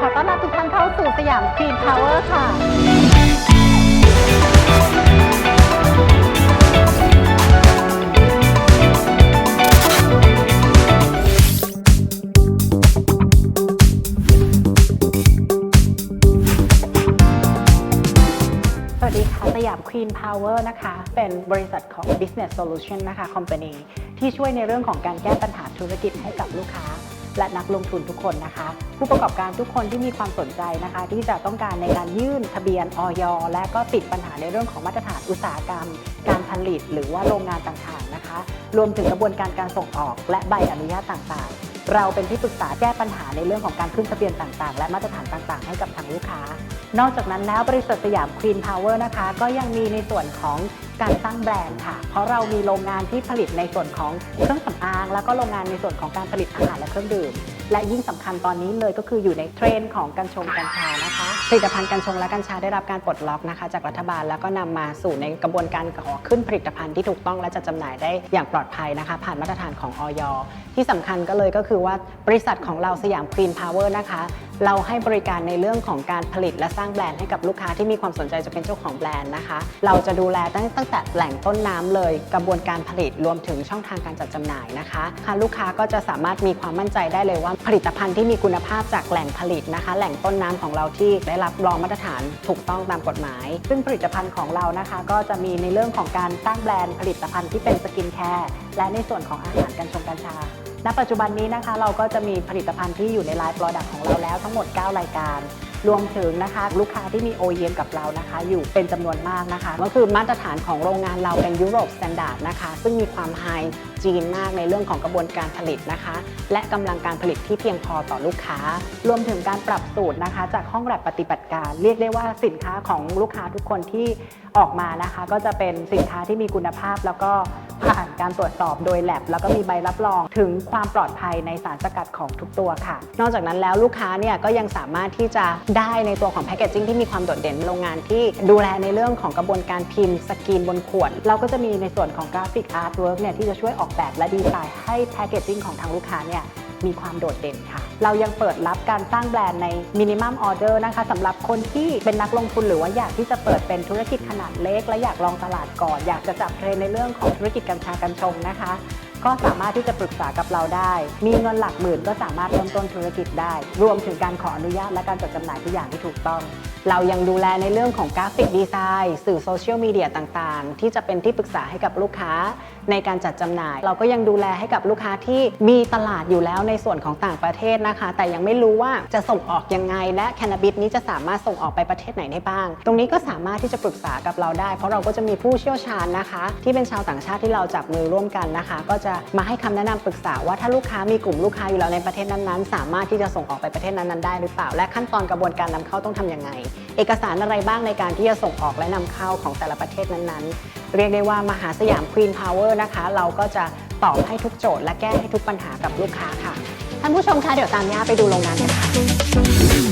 ขอต้อนรับทุกท่านเข้าสู่สยามคลีนพาวเวอร์ค่ะ สวัสดีค่ะ สยาม Queen Power นะคะ เป็นบริษัทของ Business Solution นะคะ Company ที่ช่วยในเรื่องของการแก้ปัญหาธุรกิจให้กับลูกค้า และนักลงทุนทุกคนนะคะ ผู้ประกอบการทุกคนที่มีความสนใจนะคะ ที่จะต้องการในการยื่นทะเบียนออยและก็ติดปัญหาในเรื่องของมาตรฐานอุตสาหกรรม การผลิต หรือว่าโรงงานต่างๆนะคะ รวมถึงกระบวนการการส่งออกและใบอนุญาตต่างๆ เราเป็นที่ปรึกษาแก้ปัญหาในเรื่องของการขึ้นทะเบียนต่างๆ และมาตรฐานต่างๆ ให้กับทางลูกค้า นอกจากนั้นแล้วบริษัทสยามคลีนพาวเวอร์นะคะ ก็ยังมีในส่วนของการสร้างแบรนด์ค่ะ เพราะเรามีโรงงานที่ผลิตในส่วนของเครื่องสำอาง แล้วก็โรงงานในส่วนของการผลิตอาหารและเครื่องดื่ม และยิ่งสำคัญตอนนี้เลยก็คืออยู่ในเทรนด์ของกัญชงกัญชานะคะผลิตภัณฑ์กัญชงและกัญชาได้รับการปลดล็อกนะคะ จากรัฐบาลแล้วก็นำมาสู่ในกระบวนการขอขึ้นผลิตภัณฑ์ที่ถูกต้องและจะจำหน่ายได้อย่างปลอดภัยนะคะ ผ่านมาตรฐานของออยที่สำคัญก็เลยก็คือว่าบริษัทของเราสยามคลีนพาวเวอร์นะคะ เราให้บริการในเรื่องของการผลิตและสร้างแบรนด์ให้กับลูกค้าที่มีความสนใจจะเป็นเจ้าของแบรนด์นะคะ เราจะดูแลตั้งตั้งแต่แหล่งต้นน้ำเลย กระบวนการผลิตรวมถึงช่องทางการจัดจำหน่ายนะคะค่ะลูกค้าก็จะสามารถมีความมั่นใจได้เลยว่า ผลิตภัณฑ์ที่มีคุณภาพจากแหล่งผลิตนะคะ แหล่งต้นน้ำของเราที่ได้รับรองมาตรฐานถูกต้องตามกฎหมาย ซึ่งผลิตภัณฑ์ของเรานะคะ ก็จะมีในเรื่องของการสร้างแบรนด์ผลิตภัณฑ์ที่เป็นสกินแคร์และในส่วนของอาหารกัญชงกัญชา ณปัจจุบันนี้นะคะเราก็จะมีผลิตภัณฑ์ที่อยู่ในไลน์ Product ของเราแล้วทั้งหมด 9 รายการ รวมถึงนะคะลูกค้าที่มี OEM กับเรานะคะ อยู่เป็นจำนวนมากนะคะ ก็คือมาตรฐานของโรงงานเราเป็นยุโรปสแตนดาร์ดนะคะ ซึ่งมีความไฮจีนมากในเรื่องของกระบวนการผลิตนะคะ และกำลังการผลิตที่เพียงพอต่อลูกค้า รวมถึงการปรับสูตรนะคะ จากห้องแลบปฏิบัติการ เรียกได้ว่าสินค้าของลูกค้าทุกคนที่ออกมานะคะ ก็จะเป็นสินค้าที่มีคุณภาพแล้วก็ผ่าน การตรวจสอบโดยแ a บแล้วก็มีใบรับรองถึงความปลอดภัยในสารสกัดของทุกตัวค่ะ นอกจากนั้นแล้วลูกค้าเนี่ยก็ยังสามารถที่จะได้ในตัวของแพคเกจจิ้งที่มีความโดดเด่นโรงงานที่ดูแลในเรื่องของกระบวนการพิมพ์สกรีนบนขวดเราก็จะมีในส่วนของกราฟิกอาร์ตเวิร์กเนี่ยที่จะช่วยออกแบบและดีไซน์ให้แพคเกจจิ้งของทางลูกค้าเนี่ย มีความโดดเด่นค่ะ เรายังเปิดรับการสร้างแบรนด์ในมินิมัมออเดอร์นะคะสำหรับคนที่เป็นนักลงทุนหรือว่าอยากที่จะเปิดเป็นธุรกิจขนาดเล็ก และอยากลองตลาดก่อน อยากจะจับเทรนด์ในเรื่องของธุรกิจกัญชากัญชงนะคะ ก็สามารถที่จะปรึกษากับเราได้ มีเงินหลักหมื่นก็สามารถเริ่มต้นธุรกิจได้ รวมถึงการขออนุญาตและการจัดจำหน่ายทุกอย่างที่ถูกต้องเรายังดูแลในเรื่องของกราฟิกดีไซน์ สื่อโซเชียลมีเดียต่างๆ ที่จะเป็นที่ปรึกษาให้กับลูกค้า ในการจัดจำหน่าย เราก็ยังดูแลให้กับลูกค้าที่มีตลาดอยู่แล้วในส่วนของต่างประเทศนะคะ แต่ยังไม่รู้ว่าจะส่งออกยังไง และแคนาบิสนี้จะสามารถส่งออกไปประเทศไหนได้บ้าง ตรงนี้ก็สามารถที่จะปรึกษากับเราได้ เพราะเราก็จะมีผู้เชี่ยวชาญนะคะ ที่เป็นชาวต่างชาติที่เราจับมือร่วมกันนะคะ ก็จะมาให้คำแนะนำปรึกษาว่าถ้าลูกค้ามีกลุ่มลูกค้าอยู่แล้วในประเทศนั้นๆ สามารถที่จะส่งออกไปประเทศนั้นๆได้หรือเปล่า และขั้นตอนกระบวนการนำเข้าต้องทำยังไง เอกสารอะไรบ้างในการที่จะส่งออกและนำเข้าของแต่ละประเทศนั้นๆ เรียกได้ว่ามหาสยามควีนพาวเวอร์นะคะ เราก็จะตอบให้ทุกโจทย์และแก้ให้ทุกปัญหากับลูกค้าค่ะ ท่านผู้ชมคะเดี๋ยวตามย่าไปดูโรงงานกันค่ะ